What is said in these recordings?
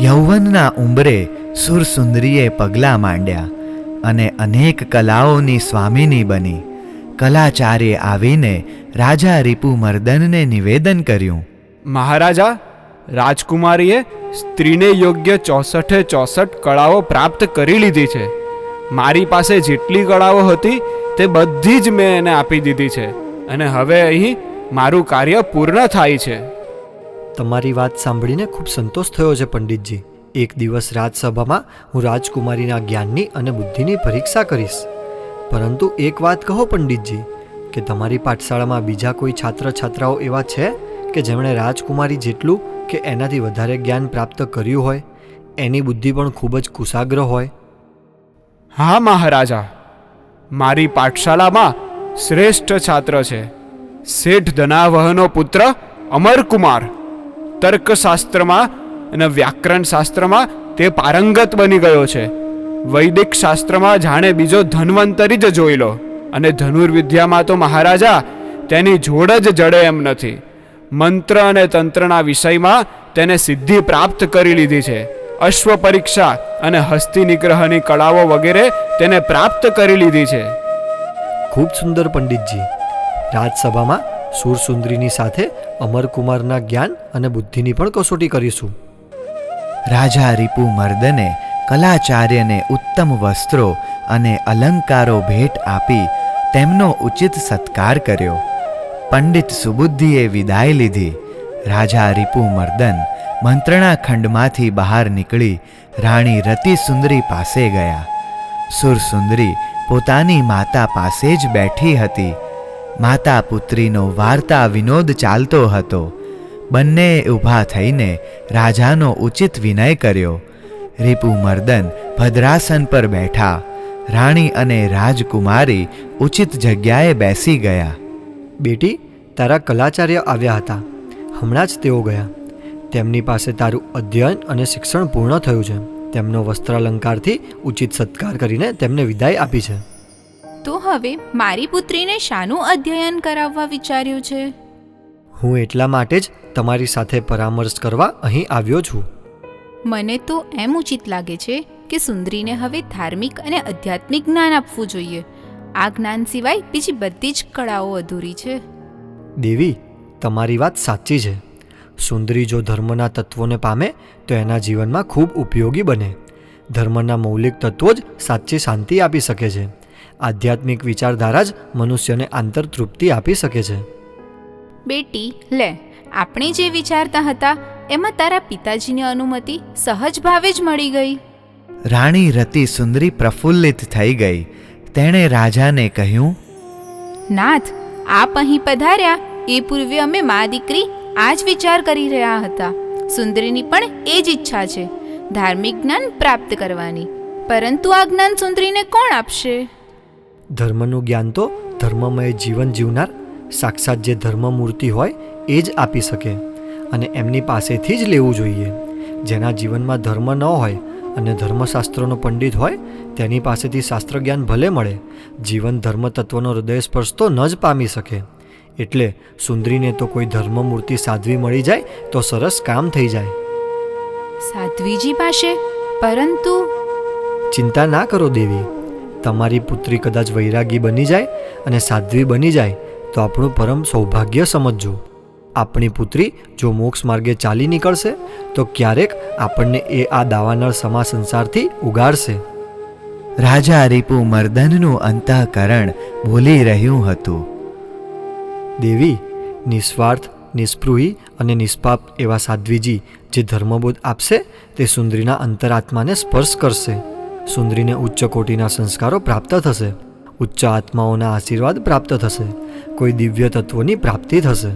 યૌવનના ઉંબરે સુરસુંદરીએ પગલાં માંડ્યા અને અનેક કલાઓની સ્વામીની બની. કલાચાર્ય આવીને રાજા રીપુમર્દનને નિવેદન કર્યું. મહારાજા, રાજકુમારીએ સ્ત્રીને યોગ્ય ચોસઠે ચોસઠ કળાઓ પ્રાપ્ત કરી લીધી છે. મારી પાસે જેટલી કળાઓ હતી તે બધી જ મેં એને આપી દીધી છે અને હવે અહીં મારું કાર્ય પૂર્ણ થાય છે. તમારી વાત સાંભળીને ખૂબ સંતોષ થયો છે, પંડિતજી. એક દિવસ રાજસભામાં હું રાજકુમારીના જ્ઞાનની અને બુદ્ધિની પરીક્ષા કરીશ. પરંતુ એક વાત કહો, પંડિતજી, કે તમારી પાઠશાળામાં બીજા કોઈ છાત્ર છાત્રાઓ એવા છે કે જેમણે રાજકુમારી જેટલું કે એનાથી વધારે જ્ઞાન પ્રાપ્ત કર્યું હોય? એની બુદ્ધિ પણ ખૂબ જ કુશાગ્ર હોય. હા, મહારાજા. મારી પાઠશાળામાં શ્રેષ્ઠ છાત્ર છે. શેઠ ધનાવહનો પુત્ર અમરકુમાર. તર્કશાસ્ત્રમાં અને વ્યાકરણ શાસ્ત્રમાં તે પારંગત બની ગયો છે. વૈદિક શાસ્ત્રમાં જાણે બીજો ધન્વંતરી જ જોઈ લો. અને ધનુર્વિદ્યામાં તો મહારાજા તેની જોડ જ જડે એમ નથી. મંત્ર અને તંત્રના વિષયમાં તેને સિદ્ધિ પ્રાપ્ત કરી લીધી છે. અશ્વ પરીક્ષા અને હસ્તી નિગ્રહની કળાઓ વગેરે તેને પ્રાપ્ત કરી લીધી છે. ખૂબ સુંદર પંડિતજી, રાજસભામાં સુરસુંદરીની સાથે અમરકુમારના જ્ઞાન અને બુદ્ધિની પણ કસોટી કરીશું. રાજા રીપુમર્દને કલાચાર્યને ઉત્તમ વસ્ત્રો અને અલંકારો ભેટ આપી તેમનો ઉચિત સત્કાર કર્યો. પંડિત સુબુદ્ધિએ વિદાય લીધી. રાજા રીપુમર્દન મંત્રણા ખંડમાંથી બહાર નીકળી રાણી રતિસુંદરી પાસે ગયા. સુરસુંદરી પોતાની માતા પાસે જ બેઠી હતી. માતા પુત્રીનો વાર્તા વિનોદ ચાલતો હતો. બંને ઊભા થઈને રાજાનો ઉચિત વિનય કર્યો. રીપુમર્દન ભદ્રાસન પર બેઠા. રાણી અને રાજકુમારી ઉચિત જગ્યાએ બેસી ગયા. બેટી, તારા કલાચાર્ય આવ્યા હતા. હમણાં જ તેઓ ગયા. તેમની પાસે તારું અધ્યયન અને શિક્ષણ પૂર્ણ થયું છે. તેમનો વસ્ત્રાલંકારથી ઉચિત સત્કાર કરીને તેમને વિદાય આપી છે. હવે મારી પુત્રીને શાનું અધ્યયન કરાવવા વિચાર્યું છે? હું એટલા માટે જ તમારી સાથે પરામર્શ કરવા અહીં આવ્યો છું. મને તો એમ ઉચિત લાગે છે કે સુંદરીને હવે ધાર્મિક અને આધ્યાત્મિક જ્ઞાન આપવું જોઈએ. આ જ્ઞાન સિવાય બીજી બધી જ કળાઓ અધૂરી છે. દેવી તમારી વાત સાચી છે. સુંદરી જો ધર્મના તત્વોને પામે તો એના જીવનમાં ખૂબ ઉપયોગી બને. ધર્મના મૌલિક તત્વો જ સાચી શાંતિ આપી શકે છે. આધ્યાત્મિક વિચારધારા જ મનુષ્યને આંતરતૃપ્તિ આપી શકે છે. બેટી લે આપણે જે વિચારતા હતા એમાં તારા પિતાજીની અનુમતિ સહજ ભાવે જ મળી ગઈ. રાણી રતિ સુંદરી પ્રફુલ્લિત થઈ ગઈ. તેણે રાજાને કહ્યું નાથ આપ અહીં પધાર્યા એ પૂર્વે અમે મા દીકરી આ જ વિચાર કરી રહ્યા હતા. સુંદરીની પણ એ જ ઈચ્છા છે ધાર્મિક જ્ઞાન પ્રાપ્ત કરવાની. પરંતુ આ જ્ઞાન સુંદરીને કોણ આપશે? ધર્મનું જ્ઞાન તો ધર્મમય જીવન જીવનાર સાક્ષાત જે ધર્મમૂર્તિ હોય એ જ આપી શકે અને એમની પાસેથી જ લેવું જોઈએ. જેના જીવનમાં ધર્મ ન હોય અને ધર્મશાસ્ત્રનો પંડિત હોય તેની પાસેથી શાસ્ત્ર જ્ઞાન ભલે મળે જીવન ધર્મ તત્વનો હૃદય સ્પર્શ તો ન જ પામી શકે. એટલે સુંદરીને તો કોઈ ધર્મમૂર્તિ સાધ્વી મળી જાય તો સરસ કામ થઈ જાય. સાધ્વીજી પાસે પરંતુ ચિંતા ના કરો દેવી. તમારી પુત્રી કદાચ વૈરાગી બની જાય અને સાધ્વી બની જાય તો આપણું પરમ સૌભાગ્ય સમજજો. આપણી પુત્રી જો મોક્ષ માર્ગે ચાલી નીકળશે તો ક્યારેક આપણને એ આ દાવાનળ સમા સંસારથી ઉગાડશે. રાજા રીપુમર્દનનું અંતઃકરણ ભૂલી રહ્યું હતું. દેવી નિસ્વાર્થ નિસ્પૃહી અને નિષ્પાપ એવા સાધ્વીજી જે ધર્મબોધ આપશે તે સુંદરીના અંતરાત્માને સ્પર્શ કરશે. સુંદરીને ઉચ્ચ કોટીના સંસ્કારો પ્રાપ્ત થશે. ઉચ્ચ આત્માઓના આશીર્વાદ પ્રાપ્ત થશે. કોઈ દિવ્ય તત્વોની પ્રાપ્તિ થશે.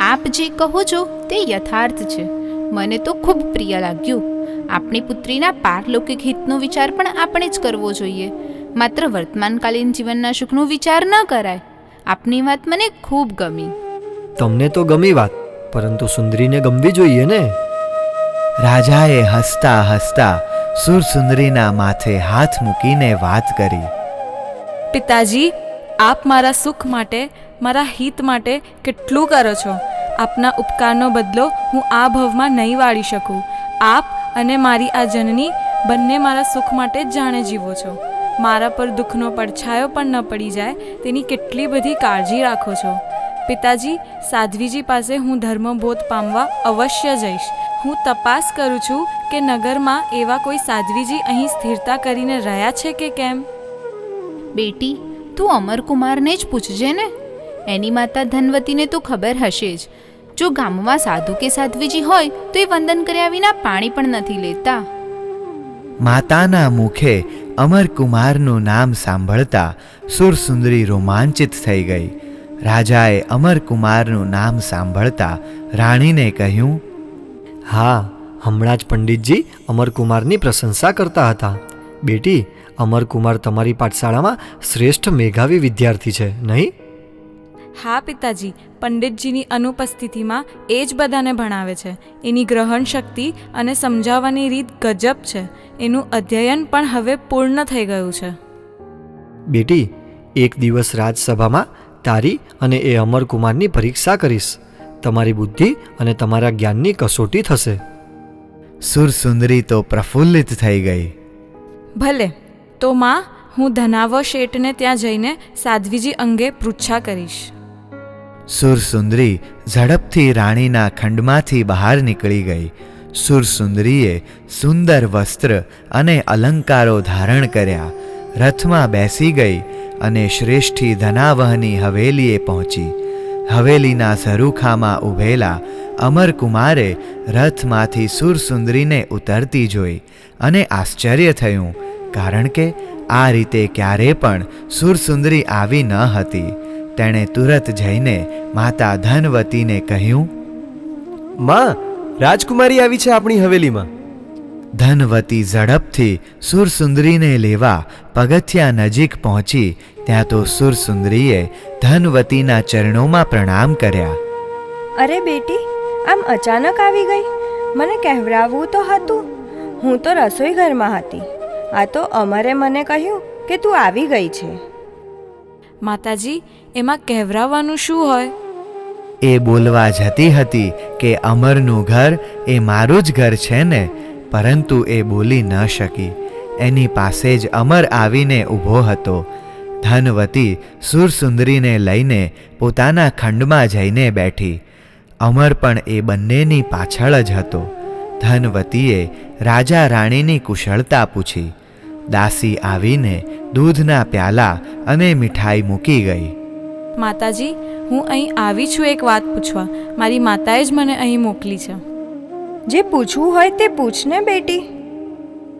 આપ જે કહો છો તે યથાર્થ છે. મને તો ખૂબ પ્રિય લાગ્યું. આપણી પુત્રીના પારલૌકિક હિતનો વિચાર પણ આપણે જ કરવો જોઈએ. માત્ર વર્તમાનકાલીન જીવનના સુખનો વિચાર ન કરાય. આપની વાત મને ખૂબ ગમી. તમને તો ગમી વાત પરંતુ સુંદરીને ગમવી જોઈએ ને? રાજાએ હસતા હસતા સુરસુંદરીના માથે હાથ મૂકીને વાત કરી. પિતાજી, આપ મારા સુખ માટે, મારા હિત માટે કેટલું કરો છો? આપના ઉપકારનો બદલો હું આ ભવમાં નહીં વાળી શકું. આપ અને મારી આ જનની બંને મારા સુખ માટે જાણે જીવો છો. મારા પર દુઃખનો પડછાયો પણ ન પડી જાય, તેની કેટલી બધી કાળજી રાખો છો. પિતાજી, સાધ્વીજી પાસે હું ધર્મબોધ પામવા અવશ્ય જઈશ. હું તપાસ કરું છું કે નગરમાં એવા કોઈ સાધ્વીજી અહીં સ્થિરતા કરીને રહ્યા છે કે કેમ? બેટી તું અમરકુમારને જ પૂછજે ને. એની માતા ધનવતીને તો ખબર હશે જ. જો ગામમાં સાધુ કે સાધ્વીજી હોય તો એ વંદન કર્યા વિના પાણી પણ નથી લેતા. માતાના મુખે અમરકુમારનું નામ સાંભળતા સુરસુંદરી રોમાંચિત થઈ ગઈ. રાજાએ અમરકુમારનું નામ સાંભળતા રાણીને કહ્યું હા હમણાં જ પંડિતજી અમરકુમારની પ્રશંસા કરતા હતા. બેટી અમરકુમાર તમારી પાઠશાળામાં શ્રેષ્ઠ મેઘાવી વિદ્યાર્થી છે નહીં? હા પિતાજી પંડિતજીની અનુપસ્થિતિમાં એ જ બધાને ભણાવે છે. એની ગ્રહણ શક્તિ અને સમજાવવાની રીત ગજબ છે. એનું અધ્યયન પણ હવે પૂર્ણ થઈ ગયું છે. બેટી એક દિવસ રાજસભામાં તારી અને એ અમરકુમારની પરીક્ષા કરીશ. તમારી બુદ્ધિ અને તમારા જ્ઞાનની કસોટી થશે. સુરસુંદરી તો પ્રફુલ્લિત થઈ ગઈ. ભલે તો માં હું ધનાવ શેઠને ત્યાં જઈને સાધ્વીજી અંગે પૃચ્છા કરીશ. સુરસુંદરી ઝડપથી રાણીના ખંડમાંથી બહાર નીકળી ગઈ. સુરસુંદરીએ સુંદર વસ્ત્ર અને અલંકારો ધારણ કર્યા. રથમાં બેસી ગઈ અને શ્રેષ્ઠી ધનાવહની હવેલીએ પહોંચી. હવેલીના ઝરૂખામાં ઊભેલા અમરકુમારે રથમાંથી સુરસુંદરીને ઉતરતી જોઈ અને આશ્ચર્ય થયું કારણ કે આ રીતે ક્યારે પણ સુરસુંદરી આવી ન હતી. તેણે તુરત જઈને માતા ધનવતીને કહ્યું માં રાજકુમારી આવી છે આપણી હવેલીમાં. ધનવતી ઝડપથી સુરસુંદરીને લેવા પગથિયા નજીક પહોંચી ત્યાં તો સુરસુંદરીએ ધનવતીના ચરણોમાં પ્રણામ કર્યા. અરે બેટી આમ અચાનક આવી ગઈ? મને કહેવરાવવું તો હતું. હું તો રસોઈ ઘરમાં હતી. આ તો અમરે મને કહ્યું કે તું આવી ગઈ છે. માતાજી એમાં કહેવરાવવાનું શું હોય? એ બોલવા જતી હતી કે અમરનું ઘર એ મારું જ ઘર છે ને પરંતુ એ બોલી ન શકી. એની પાસે જ અમર આવીને ઊભો હતો. ધનવતી સુરસુંદરીને લઈને પોતાના ખંડમાં જઈને બેઠી. અમર પણ એ બંનેની પાછળ જ હતો. ધનવતીએ રાજા રાણીની કુશળતા પૂછી. દાસી આવીને દૂધના પ્યાલા અને મીઠાઈ મૂકી ગઈ. માતાજી હું અહીં આવી છું એક વાત પૂછવા. મારી માતાએ જ મને અહીં મોકલી છે. જે પૂછવું હોય તે પૂછને બેટી.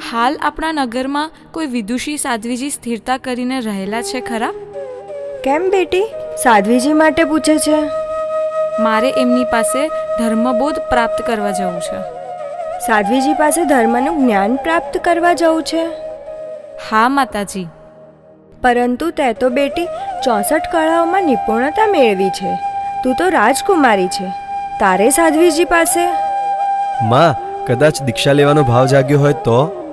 હાલ આપણા નગરમાં કોઈ વિદુષી સાધ્વીજી સ્થિરતા કરીને રહેલા છે ખરા? કેમ બેટી? સાધ્વીજી માટે પૂછે છે. મારે એમની પાસે ધર્મબોધ પ્રાપ્ત કરવા જવું છે. સાધ્વીજી પાસે ધર્મનું જ્ઞાન પ્રાપ્ત કરવા જવું છે? હા માતાજી. પરંતુ તે તો બેટી ચોસઠ કળાઓમાં નિપુણતા મેળવી છે. તું તો રાજકુમારી છે. તારે સાધ્વીજી પાસે? માં કદાચ દીક્ષા લેવાનો ભાવ જાગ્યો હોય તો?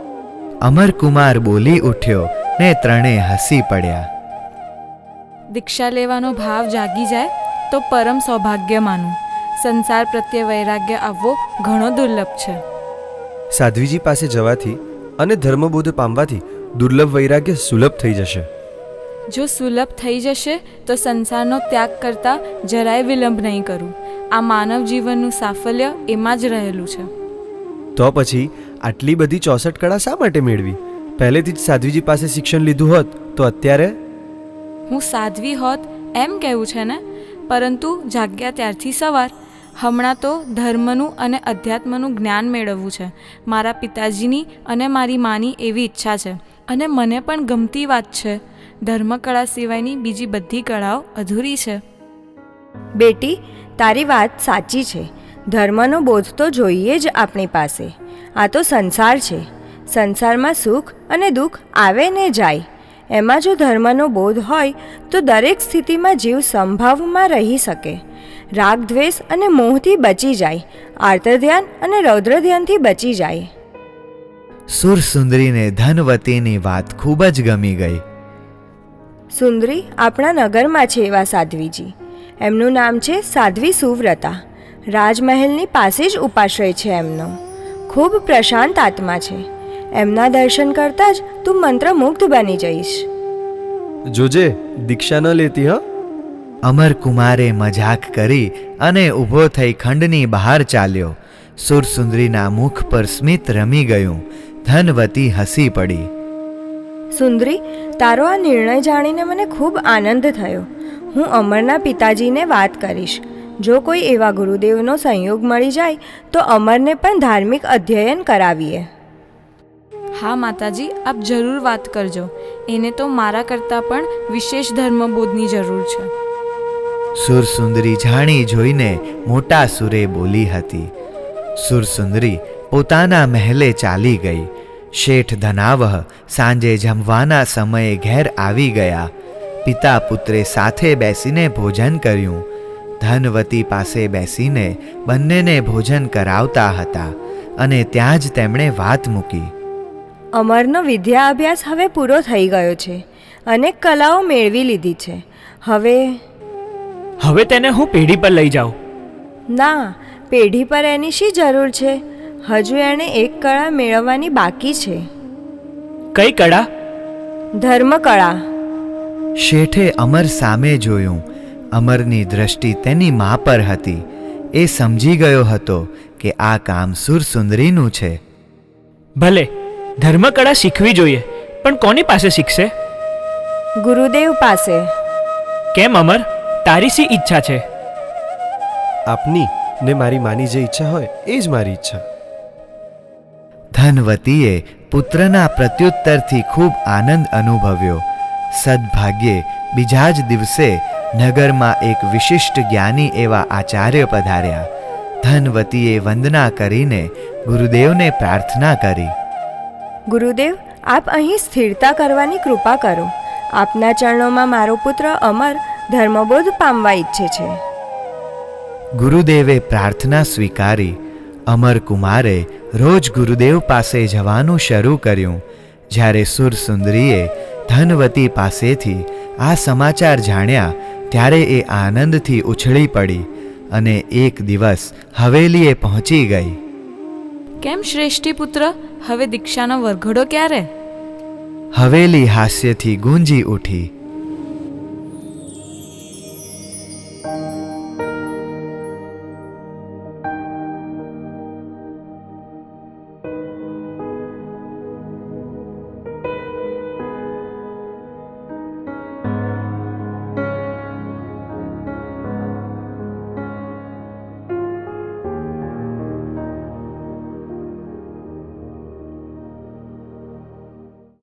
અમરકુમાર બોલી ઉઠ્યો ને ત્રણે હસી પડ્યા. દીક્ષા લેવાનો ભાવ જાગી જાય તો પરમ સૌભાગ્ય માનું સંસાર પ્રત્યે વૈરાગ્ય આવવો ઘણો દુર્લભ છે. સાધ્વીજી પાસે જવાથી અને ધર્મબોધ પામવાથી દુર્લભ વૈરાગ્ય સુલભ થઈ જશે. જો સુલભ થઈ જશે તો સંસારનો ત્યાગ કરતાં જરાય વિલંબ નહીં કરું. આ માનવ જીવનનું સાફલ્ય એમાં જ રહેલું છે. તો પછી આટલી બધી ચોસઠ કળા શા માટે મેળવી? પહેલેથી જ સાધ્વીજી પાસે શિક્ષણ લીધું હોત તો અત્યારે? હું સાધ્વી હોત એમ કહેવું છે ને? પરંતુ જાગ્યા ત્યારથી સવાર હમણાં તો ધર્મનું અને અધ્યાત્મનું જ્ઞાન મેળવવું છે. મારા પિતાજીની અને મારી માની એવી ઈચ્છા છે. અને મને પણ ગમતી વાત છે. ધર્મકળા સિવાયની બીજી બધી કળાઓ અધૂરી છે. બેટી તારી વાત સાચી છે. ધર્મનો બોધ તો જોઈએ જ આપણી પાસે. આ તો સંસાર છે. સંસારમાં સુખ અને દુઃખ આવે ને જાય. એમાં જો ધર્મનો બોધ હોય તો દરેક સ્થિતિમાં જીવ સંભાવમાં રહી શકે. રાગ દ્વેષ અને મોહથી બચી જાય. આર્તર ધ્યાન અને રૌદ્ર ધ્યાનથી બચી જાય. સુરસુંદરીને ધનવતીની વાત ખૂબ જ ગમી ગઈ. સુંદરી આપણા નગરમાં છે એવા સાધ્વીજી. એમનું નામ છે સાધ્વી સુવ્રતા. રાજમહેલની પાસે જ ઉપાશ્રય છે એમનો. ખૂબ પ્રશાંત આત્મા છે. એમના દર્શન કરતાં જ તું મંત્રમુગ્ધ બની જઈશ. જોજે દીક્ષા ન લેતી હા? અમરકુમારે મજાક કરી અને ઊભો થઈ ખંડની બહાર ચાલ્યો. સુરસુંદરીના મુખ પર સ્મિત રમી ગયું. ધનવતી હસી પડી. સુંદરી તારો આ નિર્ણય જાણીને મને ખૂબ આનંદ થયો. હું અમરના પિતાજીને વાત કરીશ. જો કોઈ એવા ગુરુદેવનો સંયોગ મળી જાય તો અમરને પણ ધાર્મિક અધ્યયન કરાવીએ. હા માતાજી આપ જરૂર વાત કરજો. એને તો મારા કરતાં પણ વિશેષ ધર્મબોધની જરૂર છે. સુરસુંદરી જાણી જોઈને મોટા સુરે બોલી હતી. સુરસુંદરી પોતાના મહેલે ચાલી ગઈ. શેઠ ધનાવહ સાંજે જમવાના સમયે ઘેર આવી ગયા. પિતા પુત્રે સાથે બેસીને ભોજન કર્યું. ધનવતી પાસે બેસીને બંનેને ભોજન કરાવતા હતા અને ત્યાં જ તેમણે વાત મૂકી. અમરનો વિદ્યા અભ્યાસ હવે પૂરો થઈ ગયો છે અનેક કલાઓ મેળવી લીધી છે. હવે હવે તેને હું પેઢી પર લઈ જાઉં. ના પેઢી પર એની શી જરૂર છે? હજુ એણે એક કળા મેળવવાની બાકી છે. કઈ કળા? ધર્મકળા. શેઠે અમર સામે જોયું અમરની દ્રષ્ટિ તેની મા પર હતી. એ સમજી ગયો હતો કે આ કામ સુરસુંદરીનું છે. ભલે ધર્મકળા શીખવી જોઈએ પણ કોની પાસે શીખશે? ગુરુદેવ પાસે. કેમ અમર? તારી સી ઈચ્છા છે? આપની ને મારી માની જે ઈચ્છા હોય એ જ મારી ઈચ્છા. ધનવતીએ પુત્રના પ્રત્યુત્તરથી ખૂબ આનંદ અનુભવ્યો. સદભાગ્યે બીજા જ દિવસે નગરમાં એક વિશિષ્ટ જ્ઞાની એવા આચાર્ય પધાર્યા. ધનવતીએ વંદના કરીને ગુરુદેવને પ્રાર્થના કરી. ગુરુદેવ આપ અહીં સ્થિરતા કરવાની કૃપા કરો. આપના ચરણોમાં મારો પુત્ર અમર ધર્મબોધ પામવા ઈચ્છે છે. ગુરુદેવે પ્રાર્થના સ્વીકારી. અમરકુમારે રોજ ગુરુદેવ પાસે જવાનું શરૂ કર્યું. જ્યારે સુરસુંદરીએ ધનવતી પાસેથી આ સમાચાર જાણ્યા ત્યારે એ આનંદથી ઉછળી પડી અને એક દિવસ હવેલીએ પહોંચી ગઈ. કેમ શ્રેષ્ઠી પુત્ર? હવે દીક્ષાનો વરઘડો ક્યારે? હવેલી હાસ્યથી ગુંજી ઉઠી.